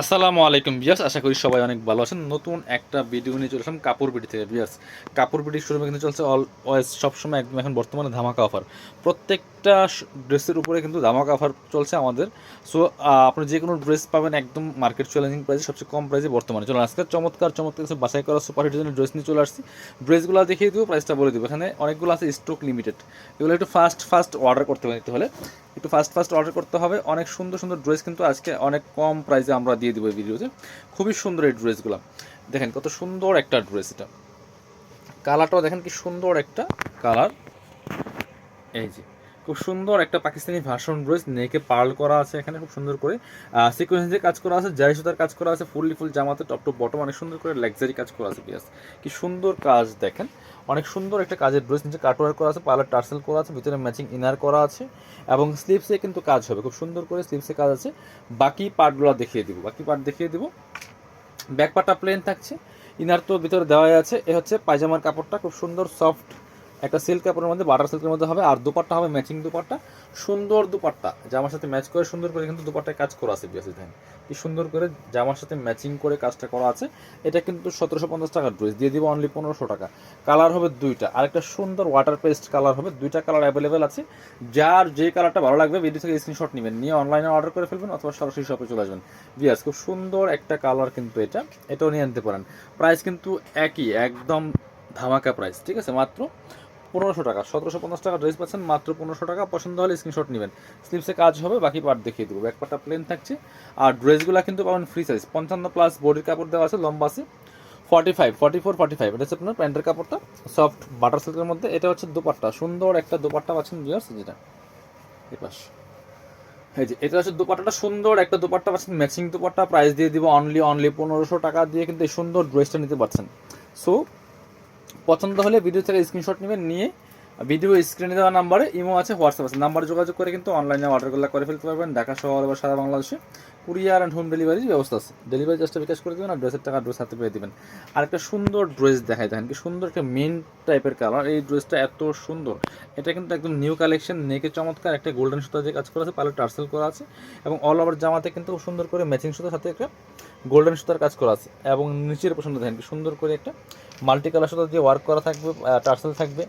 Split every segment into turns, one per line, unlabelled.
আসসালামু আলাইকুম বিয়াস আশা করি সবাই অনেক ভালো আছেন। নতুন একটা ভিডিও নিয়ে চলে আসলাম কাপড় বিডি থেকে বিয়াস কাপড় বিডির শোরুমে কিন্তু চলছে অল ওয়েস সবসময় একদম এখন বর্তমানে ধামাকা অফার প্রত্যেকটা ড্রেসের উপরে কিন্তু ধামাকা অফার চলছে আমাদের। সো আপনি যে কোনো ড্রেস পাবেন একদম মার্কেট চ্যালেঞ্জিং প্রাইসে সবচেয়ে কম প্রাইসে বর্তমানে। চলুন, আজকে চমৎকার চমৎকার কিছু বাছাই করা সুপার হিট ড্রেস নিয়ে চলে আসছি। ড্রেসগুলো দেখিয়ে দেবো প্রাইসটা বলে দেবো। এখানে অনেকগুলো আছে স্টক লিমিটেড এগুলো একটু ফাস্ট ফাস্ট অর্ডার করতে হবে হলে। একটু ফার্স্ট ফার্স্ট অর্ডার করতে হবে। অনেক সুন্দর সুন্দর ড্রেস কিন্তু আজকে অনেক কম প্রাইসে আমরা দিয়ে দেবো এই ভিডিওতে। খুবই সুন্দর এই ড্রেসগুলো দেখেন কত সুন্দর একটা ড্রেস এটা। কালারটাও দেখেন কি সুন্দর একটা কালার এই যে। খুব সুন্দর একটা পাকিস্তানি ভাষণ ড্রেস নেকে পার্ল করা আছে এখানে খুব সুন্দর করে। সিকোয়েন্স দিয়ে কাজ করা আছে, জারি সুতার কাজ করা আছে, ফুললি ফুল জামাতে টপ টপ বটম অনেক সুন্দর করে লাক্সারি কাজ করা আছে পিয়াস কি সুন্দর কাজ দেখেন। অনেক সুন্দর একটা কাজের ড্রেস নিচে কাটওয়ার করা আছে পার্লার টার্সেল করা আছে, ভিতরে ম্যাচিং ইনার করা আছে, এবং স্লিপসে কিন্তু কাজ হবে, খুব সুন্দর করে স্লিপসে কাজ আছে। বাকি পার্টগুলো দেখিয়ে দিব, বাকি পার্ট দেখিয়ে দিব। ব্যাক পার্টটা প্লেন থাকছে ইনার তো ভিতরে দেওয়াই আছে, এ হচ্ছে পায়জামার কাপড়টা, খুব সুন্দর সফট একটা সিল্ক কাপড়ের মধ্যে বাটার সিল্কের মধ্যে হবে, আর দুপাট্টা হবে ম্যাচিং দুপাট্টা। সুন্দর দুপাট্টা, জামার সাথে ম্যাচ করে সুন্দর করে কিন্তু দুপাট্টায় কাজ করা আছে বিয়াসি দেখেন। কি সুন্দর করে জামার সাথে ম্যাচিং করে কাজটা করা আছে। এটা কিন্তু সতেরোশো পঞ্চাশ টাকার ড্রেস দিয়ে দিব অনলি পনেরোশো টাকা। কালার হবে দুইটা আরেকটা সুন্দর ওয়াটার পেস্ট কালার হবে, দুইটা কালার অ্যাভেলেবেল আছে। যার যে কালারটা ভালো লাগবে ভিডিও থেকে স্ক্রিনশট নেবেন, নিয়ে অনলাইনে অর্ডার করে ফেলবেন, অথবা সরাসরি শপে চলে আসবেন। বিয়াস খুব সুন্দর একটা কালার কিন্তু এটা, এটাও নিয়ে আনতে পারেন। প্রাইস কিন্তু একই, একদম ধামাকা প্রাইস ঠিক আছে? মাত্র পনেরোশো টাকা। সতেরোশো পঞ্চাশ টাকা ড্রেস পাচ্ছেন, মাত্র পনেরোশো টাকা। পছন্দ হলে স্ক্রিনশট নেবেন। স্লিপসে কাজ হবে, বাকি পার্ট দেখিয়ে দেবো। ব্যাক পার্টটা প্লেন থাকছে। আর ড্রেসগুলো কিন্তু পাবেন ফ্রি সাইজ পঞ্চান্ন প্লাস বডির কাপড় দেওয়া আছে, লম্বা আছে। Forty five forty four forty five এটা হচ্ছে আপনার প্যান্টের কাপড়টা। সফট বাটার সিল্কের মধ্যে। এটা হচ্ছে দুপাট্টা। সুন্দর একটা দুপাট্টা পাচ্ছেন ভিউয়ার্স যেটা এই পাশ। এই যে, এটা হচ্ছে দুপাট্টাটা সুন্দর একটা দুপাট্টা পাচ্ছেন। ম্যাচিং দুপাট্টা। প্রাইস দিয়ে দিব অনলি অনলি পনেরোশো টাকা দিয়ে কিন্তু এই সুন্দর ড্রেসটা নিতে পারছেন। সো পছন্দ হলে ভিডিও থেকে স্ক্রিনশট নেবেন, নিয়ে ভিডিও স্ক্রিনে দেওয়া নাম্বারে ইমো আছে হোয়াটসঅ্যাপ আছে। নাম্বারে যোগাযোগ করে কিন্তু অনলাইনে অর্ডারগুলো করে ফেলতে পারবেন। ঢাকা শহর বা সারা বাংলাদেশে কুরিয়ার অ্যান্ড হোম ডেলিভারির ব্যবস্থা আছে। ডেলিভারি জাস্টটা বিকাশ করে দেবেন আর ড্রেসের টাকা ড্রেস হাতে পেয়ে দেবেন। আর একটা সুন্দর ড্রেস দেখায় দেখেন কি, সুন্দর একটা মেন টাইপের কালার এই ড্রেসটা এত সুন্দর। এটা কিন্তু একদম নিউ কালেকশন নেকে চমৎকার একটা গোল্ডেন সুতা দিয়ে কাজ করা আছে পালে টার্সেল করা আছে এবং অল ওভার জামাতে কিন্তু সুন্দর করে ম্যাচিং সুতার সাথে একটা গোল্ডেন সুতার কাজ করা আছে। এবং নিচের পছন্দ দেখেন কি, সুন্দর করে একটা মাল্টি কালার সুতা দিয়ে ওয়ার্ক করা থাকবে টার্সেল থাকবে।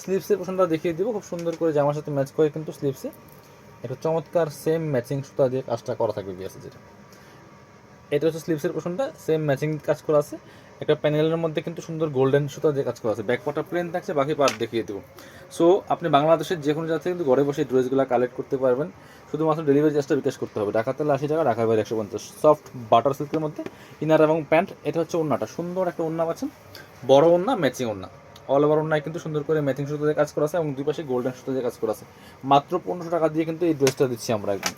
স্লিপসের পোশনটা দেখিয়ে দিব, খুব সুন্দর করে জামার সাথে ম্যাচ করে কিন্তু স্লিপসে একটা চমৎকার সেম ম্যাচিং সুতা দিয়ে কাজটা করা থাকবে বিয়াসে যেটা। এটা হচ্ছে স্লিপসের পোশনটা সেম ম্যাচিং কাজ করা আছে। একটা প্যানেলের মধ্যে কিন্তু সুন্দর গোল্ডেন সুতা দিয়ে কাজ করা আছে। ব্যাক পার্টটা প্লেন থাকছে, বাকি পার্ট দেখিয়ে দেবো। সো আপনি বাংলাদেশের যে কোনো জায়গা থেকে কিন্তু ঘরে বসে ড্রেসগুলো কালেক্ট করতে পারবেন। শুধুমাত্র ডেলিভারি চার্জটা বিকাশ করতে হবে। ঢাকা তেলে আশি টাকা ঢাকার বাইরে একশো পঞ্চাশ। সফট বাটার সিল্কের মধ্যে ইনার এবং প্যান্ট এটা হচ্ছে ওন্নাটা সুন্দর একটা ওন্না পাচ্ছেন। বড় ওন্না ম্যাচিং ওন্না অল ওভার ওন্নায় কিন্তু সুন্দর করে ম্যাচিং সুতো দিয়ে কাজ করা আছে এবং দুই পাশে গোল্ডেন সুতো দিয়ে কাজ করা আছে। মাত্র পনেরোশো টাকা দিয়ে কিন্তু এই ড্রেসটা দিচ্ছি আমরা একদম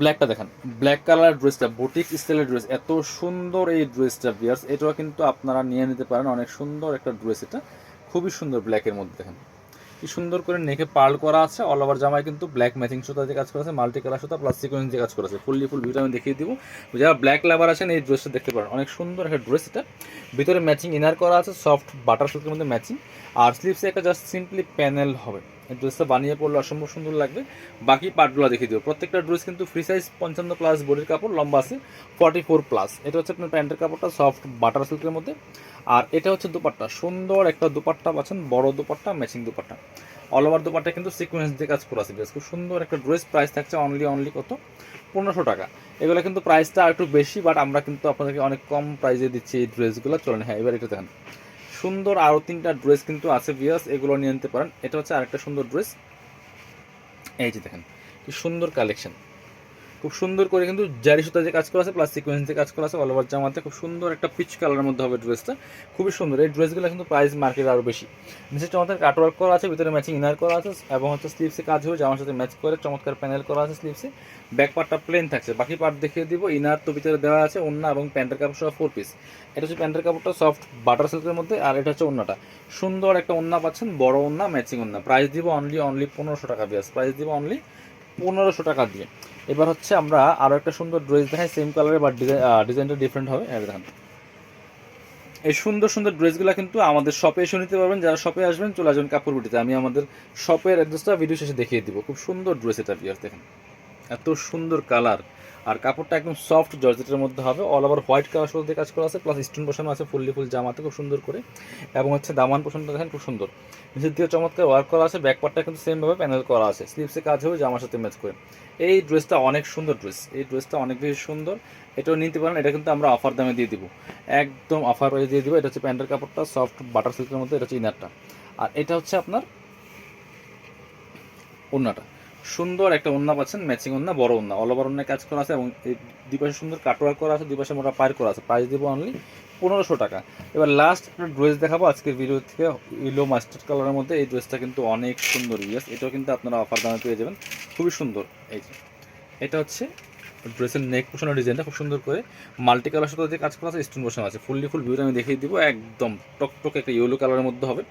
ব্ল্যাকটা দেখেন। ব্ল্যাক কালার ড্রেসটা বুটিক স্টাইলের ড্রেস এত সুন্দর এই ড্রেসটা বিয়ার্স এটাও কিন্তু আপনারা নিয়ে নিতে পারেন। অনেক সুন্দর একটা ড্রেস এটা। খুবই সুন্দর ব্ল্যাকের মধ্যে দেখেন। কি সুন্দর করে নেকে পার্ল করা আছে। অল ওভার জামায় কিন্তু ব্ল্যাক ম্যাচিং সুতা দিয়ে কাজ করা আছে মাল্টি কালার সুতা প্লাস সিকোয়েন্স দিয়ে কাজ করা আছে ফুললি ফুল ভিডিও আমি দেখিয়ে দিব। যারা ব্ল্যাক লাভার আছেন, এই ড্রেসটা দেখতে পারেন। অনেক সুন্দর একটা ড্রেস এটা। ভিতরে ম্যাচিং ইনার করা আছে সফট বাটার সিল্কের মধ্যে ম্যাচিং আর স্লিপসে একটা জাস্ট সিম্পলি প্যানেল হবে। এই ড্রেসটা বানিয়ে পড়লে অসম্ভব সুন্দর লাগবে। বাকি পার্টগুলো দেখিয়ে দেবো। প্রত্যেকটা ড্রেস কিন্তু ফ্রি সাইজ পঞ্চান্ন প্লাস বডির কাপড়, লম্বা আছে ফর্টি ফোর প্লাস এটা হচ্ছে আপনার প্যান্টের কাপড়টা সফট বাটার সিল্কের মধ্যে। আর এটা হচ্ছে দুপাট্টা। সুন্দর একটা দুপাট্টা পাচ্ছেন, বড় dupatta matching dupatta. All over dupatta কিন্তু সিকোয়েন্স দিয়ে কাজ করা আছে খুব সুন্দর একটা ড্রেস প্রাইস থাকছে অনলি অনলি কত? পনেরোশো টাকা। এগুলো কিন্তু প্রাইসটা একটু বেশি বাট আমরা কিন্তু আপনাদেরকে অনেক কম প্রাইসে দিচ্ছি এই ড্রেসগুলো চলেন হ্যাঁ এবার এটা দেখেন। সুন্দর আরও তিনটা ড্রেস কিন্তু আছে বিয়াস এগুলো নিয়ে নিতে পারেন। এটা হচ্ছে আরেকটা সুন্দর ড্রেস এই যে দেখেন, কি সুন্দর কালেকশন খুব সুন্দর করে কিন্তু জারি সুতা যে কাজ করা আছে প্লাস সিকোয়েন্স দিয়ে কাজ করা আছে অল ওভার জামাতে খুব সুন্দর একটা পিচ কালারের মধ্যে হবে ড্রেসটা খুবই সুন্দর। এই ড্রেসগুলো কিন্তু প্রাইস মার্কেট আরও বেশি। নিচে চমৎকার কাটওয়ার্ক করা আছে, ভিতরে ম্যাচিং ইনার করা আছে, এবং হচ্ছে স্লিপসে কাজ হবে জামার সাথে ম্যাচ করে চমৎকার প্যানেল করা আছে স্লিপসে ব্যাক পার্টটা প্লেন থাকছে। বাকি পার্ট দেখিয়ে দিব। ইনার তো ভিতরে দেওয়া আছে ওন্না এবং প্যান্টের কাপড় সহ ফোর পিস এটা হচ্ছে প্যান্টের কাপড়টা সফট বাটার সিল্কের মধ্যে, আর এটা হচ্ছে ওন্নাটা সুন্দর একটা ওন্না পাচ্ছেন, বড় ওন্না ম্যাচিং ওন্না প্রাইস দিব অনলি অনলি পনেরোশো টাকা বিয়াস প্রাইস দিব অনলি পনেরোশো টাকা দিয়ে। এবার হচ্ছে আমরা আরও একটা সুন্দর ড্রেস দেখাই সেম কালারে বা ডিজাইনটা ডিফারেন্ট হবে। এটা দেখেন। এই সুন্দর সুন্দর ড্রেসগুলো কিন্তু আমাদের শপে এসে নিতে পারবেন। যারা শপে আসবেন, চলে আসবেন কাপড় বুটিতে আমি আমাদের শপের অ্যাড্রেসটা ভিডিও শেষে দেখিয়ে দিব। খুব সুন্দর ড্রেস এটা বিয়ার দেখেন। এত সুন্দর কালার আর কাপড়টা একদম সফট জর্জেটের মধ্যে হবে। অল ওভার হোয়াইট কালার সুতো দিয়ে কাজ করা আছে প্লাস স্টোন বসানো আছে, ফুললি ফুল জামাতে খুব সুন্দর করে। এবং হচ্ছে দামান পোষণটা দেখেন খুব সুন্দর। নিচের দিকে চমৎকার ওয়ার্ক করা আছে ব্যাক পার্টটা কিন্তু সেমভাবে প্যানেল করা আছে। স্লিপসে কাজ হবে, জামার সাথে ম্যাচ করে। এই ড্রেসটা অনেক সুন্দর ড্রেস এই ড্রেসটা অনেক বেশি সুন্দর। এটাও নিতে পারেন, এটা কিন্তু আমরা অফার দামে দিয়ে দিব। একদম অফার প্রাইসে দিয়ে দিব, এটা হচ্ছে প্যান্টের কাপড়টা সফট বাটার সিল্কের মধ্যে, এটা হচ্ছে ইনারটা আর এটা হচ্ছে আপনার ওন্নাটা সুন্দর একটা ওন্না পাচ্ছেন ম্যাচিং ওন্না বড় ওন্না অল ওভার ওন্না কাজ করা আছে এবং এই দুই পাশে সুন্দর কাটওয়ার করা আছে, দুই পাশে মোটা পায়ের করা আছে। প্রাইস দেবো অনলি পনেরোশো টাকা। এবার লাস্ট একটা ড্রেস দেখাবো আজকের ভিডিও থেকে ইলো মাস্টার্ড কালারের মধ্যে। এই ড্রেসটা কিন্তু অনেক সুন্দর ইয়েস এটাও কিন্তু আপনারা অফার দামে পেয়ে যাবেন। খুবই সুন্দর। এই যে, এটা হচ্ছে ড্রেসের নেক পোষণের ডিজাইনটা খুব সুন্দর করে মাল্টি কালার সাথে যে কাজ করা আছে স্টোন বসানো আছে। ফুললি ফুল ভিউটা আমি দেখিয়ে দিব, একদম টকটক একটা ইয়েলো কালারের মধ্যে হবে।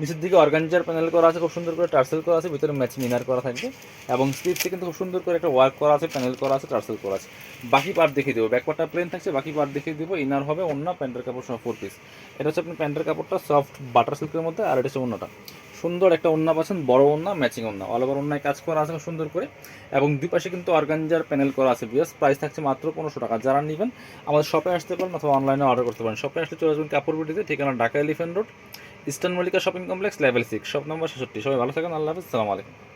নিচের দিকে অর্গানজার প্যানেল করা আছে, খুব সুন্দর করে টার্সেল করা আছে, ভিতরে ম্যাচিং ইনার করা থাকবে। এবং স্লিপসে কিন্তু খুব সুন্দর করে একটা ওয়ার্ক করা আছে প্যানেল করা আছে, টার্সেল করা আছে। বাকি পার্ট দেখিয়ে দেবো। ব্যাক পার্টটা প্লেন থাকছে, বাকি পার্ট দেখিয়ে দেবো। ইনার হবে অন্য প্যান্টের কাপড় সহ ফোর পিস এটা হচ্ছে আপনি প্যান্টের কাপড়টা সফট বাটার সিল্কের মধ্যে, আর এটা হচ্ছে অন্যটা সুন্দর একটা ওন্না পাচ্ছেন, বড় ওন্না ম্যাচিং ওন্না অল ওভার ওন্নায় কাজ করা আছে সুন্দর করে। এবং দুই পাশে কিন্তু অর্গানজার প্যানেল করা আছে বিয়াস প্রাইস থাকছে মাত্র পনেরোশো টাকা। যারা নেবেন, আমাদের শপে আসতে পারেন অথবা অনলাইনে অর্ডার করতে পারেন। শপে আসতে চলে আসবেন কাপড় বিটিতে ঠিকানা Dhaka elephant road eastern Mallika shopping complex level six shop number ছেষট্টি। সবাই ভালো থাকেন, আল্লাহ হাফিজ, সালাম আলাইকুম।